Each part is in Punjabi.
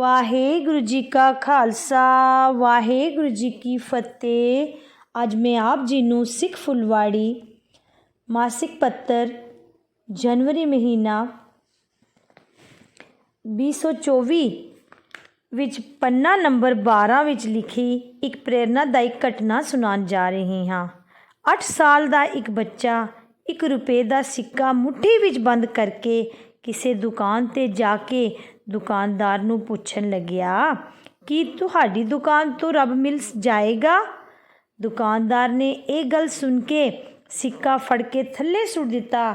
ਵਾਹਿਗੁਰੂ ਜੀ ਕਾ ਖਾਲਸਾ, ਵਾਹਿਗੁਰੂ ਜੀ ਕੀ ਫਤਿਹ। ਅੱਜ ਮੈਂ ਆਪ ਜੀ ਨੂੰ ਸਿੱਖ ਫੁਲਵਾੜੀ ਮਾਸਿਕ ਪੱਤਰ, ਜਨਵਰੀ ਮਹੀਨਾ 2024 ਵਿੱਚ ਪੰਨਾ ਨੰਬਰ 12 ਵਿੱਚ ਲਿਖੀ ਇੱਕ ਪ੍ਰੇਰਨਾਦਾਇਕ ਘਟਨਾ ਸੁਣਾਉਣ ਜਾ ਰਹੀ ਹਾਂ। 8 ਸਾਲ ਦਾ ਇੱਕ ਬੱਚਾ 1 ਰੁਪਏ ਦਾ ਸਿੱਕਾ ਮੁੱਠੀ ਵਿੱਚ ਬੰਦ ਕਰਕੇ ਕਿਸੇ ਦੁਕਾਨ ਤੇ ਜਾ ਕੇ ਦੁਕਾਨਦਾਰ ਨੂੰ ਪੁੱਛਣ ਲੱਗਿਆ, ਕਿ ਤੁਹਾਡੀ ਦੁਕਾਨ ਤੋਂ ਰੱਬ ਮਿਲ ਜਾਏਗਾ? ਦੁਕਾਨਦਾਰ ਨੇ ਇਹ ਗੱਲ ਸੁਣ ਕੇ ਸਿੱਕਾ ਫੜ ਕੇ ਥੱਲੇ ਸੁੱਟ ਦਿੱਤਾ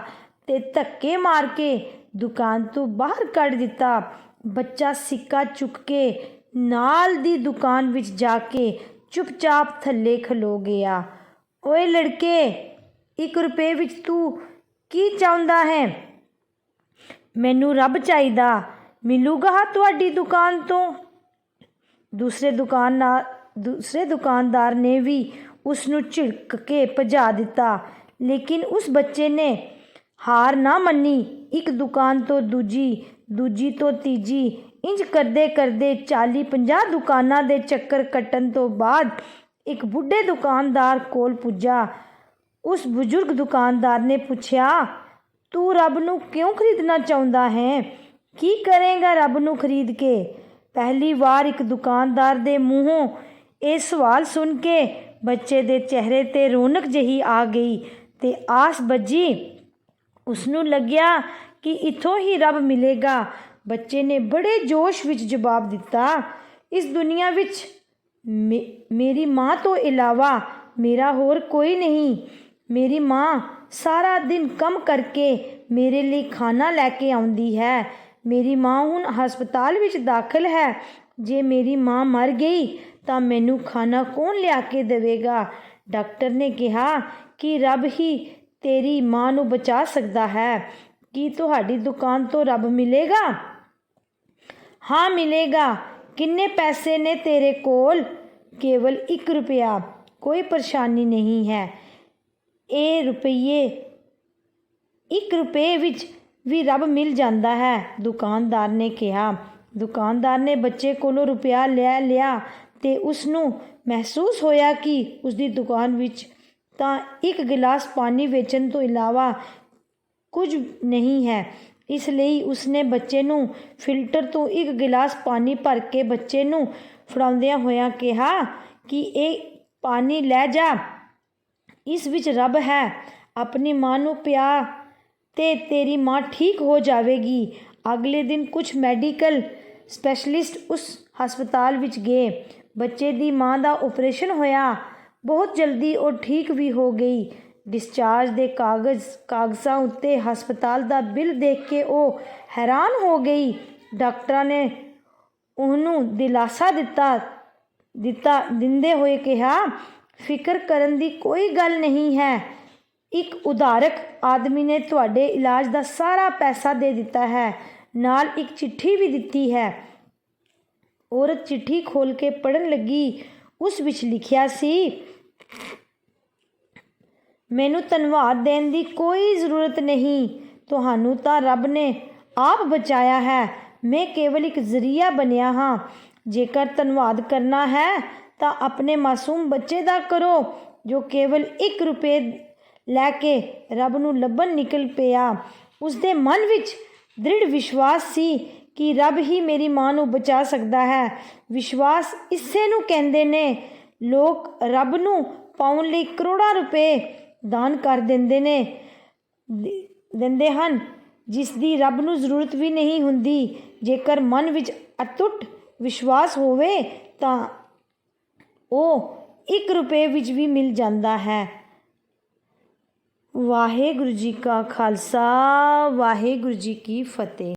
ਤੇ ਧੱਕੇ ਮਾਰ ਕੇ ਦੁਕਾਨ ਤੋਂ ਬਾਹਰ ਕੱਢ ਦਿੱਤਾ। ਬੱਚਾ ਸਿੱਕਾ ਚੁੱਕ ਕੇ ਨਾਲ ਦੀ ਦੁਕਾਨ ਵਿੱਚ ਜਾ ਕੇ ਚੁੱਪਚਾਪ ਥੱਲੇ ਖਲੋ ਗਿਆ। ਓਏ ਲੜਕੇ 1 ਰੁਪਏ ਵਿੱਚ ਤੂੰ ਕੀ ਚਾਹੁੰਦਾ ਹੈ? ਮੈਨੂੰ ਰੱਬ ਚਾਹੀਦਾ। ਮਿਲੂਗਾ ਤੁਹਾਡੀ ਦੁਕਾਨ ਤੋਂ। ਦੂਸਰੇ ਦੁਕਾਨਦਾਰ ਦੂਸਰੇ ਦੁਕਾਨਦਾਰ ਨੇ ਵੀ ਉਸ ਨੂੰ ਝਿੜਕ ਕੇ ਭਜਾ ਦਿੱਤਾ। ਲੇਕਿਨ ਉਸ ਬੱਚੇ ਨੇ ਹਾਰ ਨਾ ਮੰਨੀ। ਇੱਕ ਦੁਕਾਨ ਤੋਂ ਦੂਜੀ ਦੂਜੀ ਤੋਂ ਤੀਜੀ ਇੰਜ ਕਰਦੇ ਕਰਦੇ 40 50 ਦੁਕਾਨਾਂ ਦੇ ਚੱਕਰ ਕੱਟਣ ਤੋਂ ਬਾਅਦ ਇੱਕ ਬੁੱਢੇ ਦੁਕਾਨਦਾਰ ਕੋਲ ਪੁੱਜਾ। ਉਸ ਬਜ਼ੁਰਗ ਦੁਕਾਨਦਾਰ ਨੇ ਪੁੱਛਿਆ ਤੂੰ ਰੱਬ ਨੂੰ ਕਿਉਂ ਖਰੀਦਣਾ ਚਾਹੁੰਦਾ ਹੈ? ਕੀ ਕਰੇਗਾ ਰੱਬ ਨੂੰ ਖਰੀਦ ਕੇ? ਪਹਿਲੀ ਵਾਰ ਇੱਕ ਦੁਕਾਨਦਾਰ ਦੇ ਮੂੰਹੋਂ ਇਹ ਸਵਾਲ ਸੁਣ ਕੇ ਬੱਚੇ ਦੇ ਚਿਹਰੇ ਤੇ ਰੌਣਕ ਜਹੀ ਆ ਗਈ ਤੇ ਆਸ ਬੱਜੀ ਉਸ ਨੂੰ ਲੱਗਿਆ ਕਿ ਇਥੋਂ ਹੀ ਰੱਬ ਮਿਲੇਗਾ। ਬੱਚੇ ਨੇ ਬੜੇ ਜੋਸ਼ ਵਿੱਚ ਜਵਾਬ ਦਿੱਤਾ, ਇਸ ਦੁਨੀਆ ਵਿੱਚ ਮੇ- ਮੇਰੀ ਮਾਂ ਤੋਂ ਇਲਾਵਾ ਮੇਰਾ ਹੋਰ ਕੋਈ ਨਹੀਂ। ਮੇਰੀ ਮਾਂ ਸਾਰਾ ਦਿਨ ਕੰਮ ਕਰਕੇ ਮੇਰੇ ਲਈ ਖਾਣਾ ਲੈ ਕੇ ਆਉਂਦੀ ਹੈ। ਮੇਰੀ ਮਾਂ ਹੁਣ ਹਸਪਤਾਲ ਵਿੱਚ ਦਾਖਲ ਹੈ। ਜੇ ਮੇਰੀ ਮਾਂ ਮਰ ਗਈ ਤਾਂ ਮੈਨੂੰ ਖਾਣਾ ਕੌਣ ਲਿਆ ਕੇ ਦੇਵੇਗਾ? ਡਾਕਟਰ ਨੇ ਕਿਹਾ ਕਿ ਰੱਬ ਹੀ ਤੇਰੀ ਮਾਂ ਨੂੰ ਬਚਾ ਸਕਦਾ ਹੈ। ਕੀ ਤੁਹਾਡੀ ਦੁਕਾਨ ਤੋਂ ਰੱਬ ਮਿਲੇਗਾ? ਹਾਂ, ਮਿਲੇਗਾ। ਕਿੰਨੇ ਪੈਸੇ ਨੇ ਤੇਰੇ ਕੋਲ? ਕੇਵਲ 1 ਰੁਪਿਆ। ਕੋਈ ਪਰੇਸ਼ਾਨੀ ਨਹੀਂ ਹੈ। ਇਹ ਰੁਪਈਏ। ਇੱਕ ਰੁਪਏ ਵਿੱਚ ਵੀ ਰੱਬ ਮਿਲ ਜਾਂਦਾ ਹੈ, ਦੁਕਾਨਦਾਰ ਨੇ ਕਿਹਾ। ਦੁਕਾਨਦਾਰ ਨੇ ਬੱਚੇ ਕੋਲੋਂ ਰੁਪਿਆ ਲੈ ਲਿਆ ਤੇ ਉਸ ਨੂੰ ਮਹਿਸੂਸ ਹੋਇਆ ਕਿ ਉਸ ਦੀ ਦੁਕਾਨ ਵਿੱਚ ਤਾਂ ਇੱਕ ਗਿਲਾਸ ਪਾਣੀ ਵੇਚਣ ਤੋਂ ਇਲਾਵਾ ਕੁਝ ਨਹੀਂ ਹੈ। ਇਸ ਲਈ ਉਸਨੇ ਬੱਚੇ ਨੂੰ ਫਿਲਟਰ ਤੋਂ ਇੱਕ ਗਿਲਾਸ ਪਾਣੀ ਭਰ ਕੇ ਬੱਚੇ ਨੂੰ ਫੜਾਉਂਦਿਆਂ ਹੋਇਆਂ ਕਿਹਾ ਕਿ ਇਹ ਪਾਣੀ ਲੈ ਜਾ। ਇਸ ਵਿੱਚ ਰੱਬ ਹੈ। ਆਪਣੀ ਮਾਂ ਨੂੰ ਪਿਆ ਤੇ ਤੇਰੀ ਮਾਂ ਠੀਕ ਹੋ ਜਾਵੇਗੀ। ਅਗਲੇ ਦਿਨ ਕੁਝ ਮੈਡੀਕਲ ਸਪੈਸ਼ਲਿਸਟ ਉਸ ਹਸਪਤਾਲ ਵਿੱਚ ਗਏ। ਬੱਚੇ ਦੀ ਮਾਂ ਦਾ ਆਪਰੇਸ਼ਨ ਹੋਇਆ। ਬਹੁਤ ਜਲਦੀ ਉਹ ਠੀਕ ਵੀ ਹੋ ਗਈ। ਡਿਸਚਾਰਜ ਦੇ ਕਾਗਜ਼, ਕਾਗਜ਼ਾਂ ਉੱਤੇ ਹਸਪਤਾਲ ਦਾ ਬਿੱਲ ਦੇਖ ਕੇ ਉਹ ਹੈਰਾਨ ਹੋ ਗਈ। ਡਾਕਟਰਾਂ ਨੇ ਉਹਨੂੰ ਦਿਲਾਸਾ ਦਿੱਤਾ ਦਿੱਤਾ, ਦਿੰਦੇ ਹੋਏ ਕਿਹਾ ਫਿਕਰ ਕਰਨ ਦੀ ਕੋਈ ਗੱਲ ਨਹੀਂ ਹੈ। ਇੱਕ ਉਦਾਰਕ ਆਦਮੀ ਨੇ ਤੁਹਾਡੇ ਇਲਾਜ ਦਾ ਸਾਰਾ ਪੈਸਾ ਦੇ ਦਿੱਤਾ ਹੈ। ਨਾਲ ਇੱਕ ਚਿੱਠੀ ਵੀ ਦਿੱਤੀ ਹੈ। ਔਰਤ ਚਿੱਠੀ ਖੋਲ ਕੇ ਪੜਨ ਲੱਗੀ। ਉਸ ਵਿੱਚ ਲਿਖਿਆ ਸੀ, ਮੈਨੂੰ ਧੰਨਵਾਦ ਦੇਣ ਦੀ ਕੋਈ ਜ਼ਰੂਰਤ ਨਹੀਂ। ਤੁਹਾਨੂੰ ਤਾਂ ਰੱਬ ਨੇ ਆਪ ਬਚਾਇਆ ਹੈ। ਮੈਂ ਕੇਵਲ ਇੱਕ ਜ਼ਰੀਆ ਬਣਿਆ ਹਾਂ। ਜੇਕਰ ਧੰਨਵਾਦ ਕਰਨਾ ਹੈ ਤਾਂ ਆਪਣੇ ਮਾਸੂਮ ਬੱਚੇ ਦਾ ਕਰੋ, ਜੋ ਕੇਵਲ 1 ਰੁਪਏ ਲੈ ਕੇ ਰੱਬ ਨੂੰ ਲੱਭਣ ਨਿਕਲ ਪਿਆ। ਉਸ ਦੇ ਮਨ ਵਿੱਚ ਦ੍ਰਿੜ ਵਿਸ਼ਵਾਸ ਸੀ ਕਿ ਰੱਬ ਹੀ ਮੇਰੀ ਮਾਂ ਨੂੰ ਬਚਾ ਸਕਦਾ ਹੈ। ਵਿਸ਼ਵਾਸ ਇਸੇ ਨੂੰ ਕਹਿੰਦੇ ਨੇ, ਲੋਕ ਰੱਬ ਨੂੰ ਪਾਉਣ ਲਈ ਕਰੋੜਾਂ ਰੁਪਏ ਦਾਨ ਕਰ ਦਿੰਦੇ ਨੇ, ਦਿੰਦੇ ਹਨ ਜਿਸ ਦੀ ਰੱਬ ਨੂੰ ਜ਼ਰੂਰਤ ਵੀ ਨਹੀਂ ਹੁੰਦੀ। ਜੇਕਰ ਮਨ ਵਿੱਚ ਅਟੁੱਟ ਵਿਸ਼ਵਾਸ ਹੋਵੇ ਤਾਂ ਉਹ 1 ਰੁਪਏ ਵਿੱਚ ਵੀ ਮਿਲ ਜਾਂਦਾ ਹੈ। ਵਾਹਿਗੁਰੂ ਜੀ ਕਾ ਖਾਲਸਾ, ਵਾਹਿਗੁਰੂ ਜੀ ਕੀ ਫਤਿਹ।